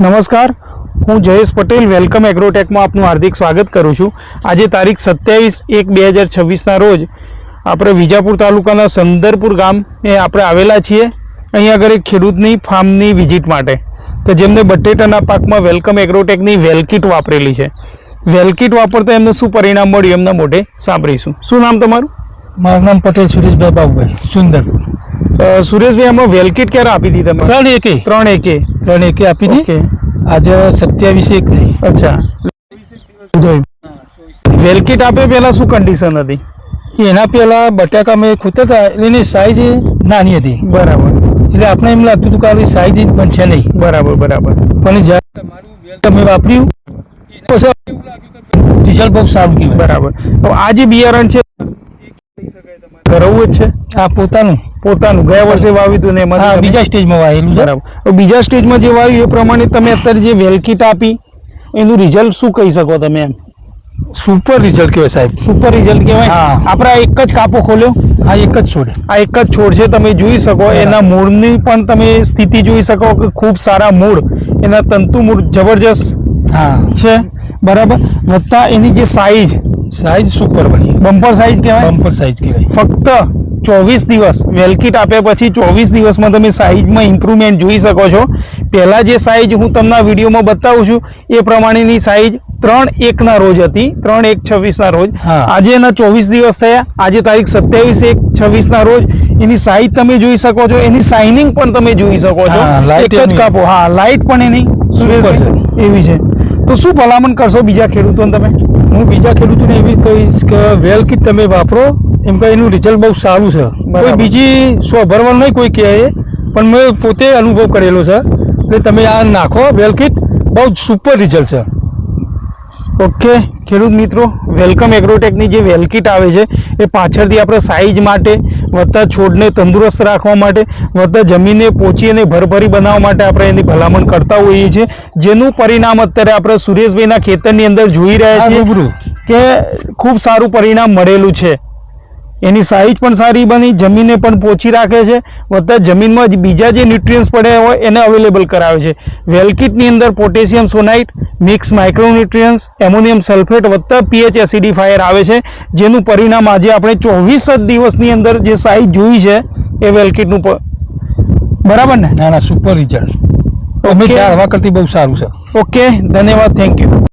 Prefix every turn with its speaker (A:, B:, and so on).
A: નમસ્કાર. હું જયેશ પટેલ, વેલકમ એગ્રોટેકમાં આપનું હાર્દિક સ્વાગત કરું છું. આજે તારીખ સત્યાવીસ એક બે હજાર છવ્વીસના રોજ આપણે વિજાપુર તાલુકાના સંદરપુર ગામ આપણે આવેલા છીએ. અહીં આગળ એક ખેડૂતની ફાર્મની વિઝિટ માટે કે જેમને બટેટાના પાકમાં વેલકમ એગ્રોટેકની વેલકીટ વાપરેલી છે. વેલકીટ વાપરતા એમને શું પરિણામ મળ્યું એમના મોઢે સાંભળીશું. શું નામ તમારું?
B: મારું નામ પટેલ સુરેશભાઈ બાબુભાઈ, સુંદરપુર.
A: સુરેશભાઈ આમાં વેલકીટ ક્યારે આપી દીધા તમે?
B: ત્રણ એકે.
A: ત્રણ એકે.
B: ત્રણ એકે આપી દી. આજે સત્યાવીસ એક થઈ.
A: અચ્છા. વેલકીટ આપે પહેલા શું કન્ડિશન હતી?
B: એના પહેલા બટાકા મેં ખૂતા હતા એની સાઈઝ નાની હતી.
A: બરાબર.
B: એટલે આપણે એમ લાગતું હતું કે આવી સાઈઝ જ બનશે નહીં.
A: બરાબર બરાબર.
B: પણ જ્યારે તમારું તમે વાપર્યું રિઝલ્ટ બહુ સારું કહેવાય.
A: બરાબર. તો આ જે બિયારણ છે ધરાવવું જ છે?
B: આ પોતાનું.
A: પોતાનું ગયા વર્ષે વાવ્યું હતું ને એમાં
B: બીજા સ્ટેજમાં વાવેલું
A: બરાબર. બીજા સ્ટેજમાં જે વાવ્યું એ પ્રમાણે તમે અત્યારે જે વેલકીટ આપી એનું રિઝલ્ટ શું કહી શકો તમે એમ?
B: સુપર રિઝલ્ટ કહેવાય સાહેબ.
A: સુપર રિઝલ્ટ કહેવાય?
B: હા.
A: આપણા એક જ કાપો ખોલ્યો?
B: આ એક જ છોડ.
A: આ એક જ છોડ છે તમે જોઈ શકો. એના મૂળની પણ તમે સ્થિતિ જોઈ શકો કે ખૂબ સારા મૂળ. એના તંતુ મૂળ જબરજસ્ત
B: હા.
A: છે. બરાબર? વત્તા એની જે સાઈઝ
B: સાઈઝ સુપર બની
A: બમ્પર સાઈઝ કહેવાય?
B: બમ્પર સાઈઝ કહેવાય.
A: ફક્ત ચોવીસ દિવસ. વેલકીટ આપ્યા પછી ચોવીસ દિવસમાં તમે સાઈઝમાં ઇમ્પ્રુવમેન્ટ જોઈ શકો છો. પહેલાં જે સાઈઝ હું તમને વિડીયોમાં બતાવું છું એ પ્રમાણેની સાઈઝ ત્રણ એકના રોજ હતી. ત્રણ એક છવ્વીસના રોજ. આજે એના ચોવીસ દિવસ થયા. આજે તારીખ સત્યાવીસ એક છવ્વીસના રોજ. એની સાઈઝ તમે જોઈ શકો છો. એની શાઇનિંગ પણ તમે જોઈ શકો છો. એક જ કાપો. હા લાઇટ પણ એની એવી છે. તો શું ભલામણ કરશો બીજા ખેડૂતોને તમે?
B: હું બીજા ખેડૂતોને એવી કહીશ કે વેલ કીટ તમે વાપરો એમ કે એનું રિઝલ્ટ બહુ સારું છે. કોઈ બીજી સો ભરવાનું નહીં કોઈ કહે પણ મેં પોતે અનુભવ કરેલો છે. એટલે તમે આ નાખો વેલકીટ. બહુ જ સુપર રિઝલ્ટ છે.
A: ઓકે ખેડૂત મિત્રો વેલકમ એગ્રોટેકની જે વેલકીટ આવે છે એ પાછળથી આપણે સાઈઝ માટે વધતા છોડને તંદુરસ્ત રાખવા માટે વધતા જમીનને પોચી અને ભરભરી બનાવવા માટે આપણે એની ભલામણ કરતા હોઈએ છીએ. જેનું પરિણામ અત્યારે આપણે સુરેશભાઈના ખેતરની અંદર જોઈ રહ્યા છીએ કે ખૂબ સારું પરિણામ મળેલું છે. એની સાઈઝ પણ સારી બની જમીનને પણ પોચી રાખે છે. વત્તા જમીનમાં બીજા જે ન્યુટ્રિયન્ટ્સ પડ્યા હોય એને અવેલેબલ કરાવે છે. વેલકીટની અંદર potassium schoenite mix micronutrients ammonium sulphate વત્તા પીએચ એસિડિફાયર આવે છે. જેનું પરિણામ આજે આપણે ચોવીસ જ દિવસની અંદર જે સાઈઝ જોઈ છે એ વેલકીટનું બરાબર ને?
B: ના ના સુપર રિઝલ્ટ અમે કરતી બહુ સારું છે.
A: ઓકે ધન્યવાદ થેન્ક યુ